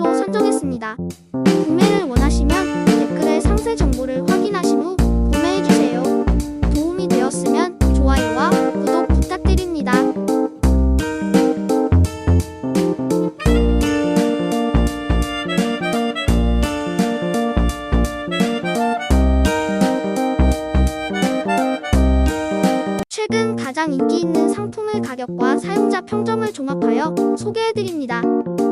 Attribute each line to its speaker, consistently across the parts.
Speaker 1: 상품들로 선정했습니다. 구매를 원하시면 댓글에 상세 정보를 확인하신 후 구매해주세요. 도움이 되었으면 좋아요와 구독 부탁드립니다. 종합하여 소개해드립니다.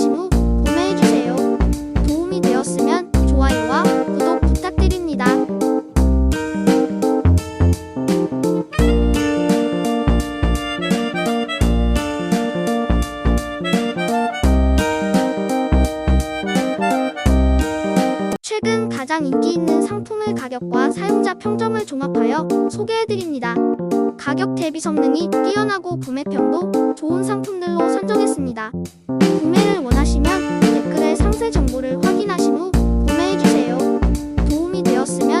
Speaker 1: 후 성능이 뛰어나고 구매평도 좋은 상품들로 선정했습니다. 구매를 원하시면 댓글에 상세 정보를 확인하신 후 구매해주세요. 도움이 되었으면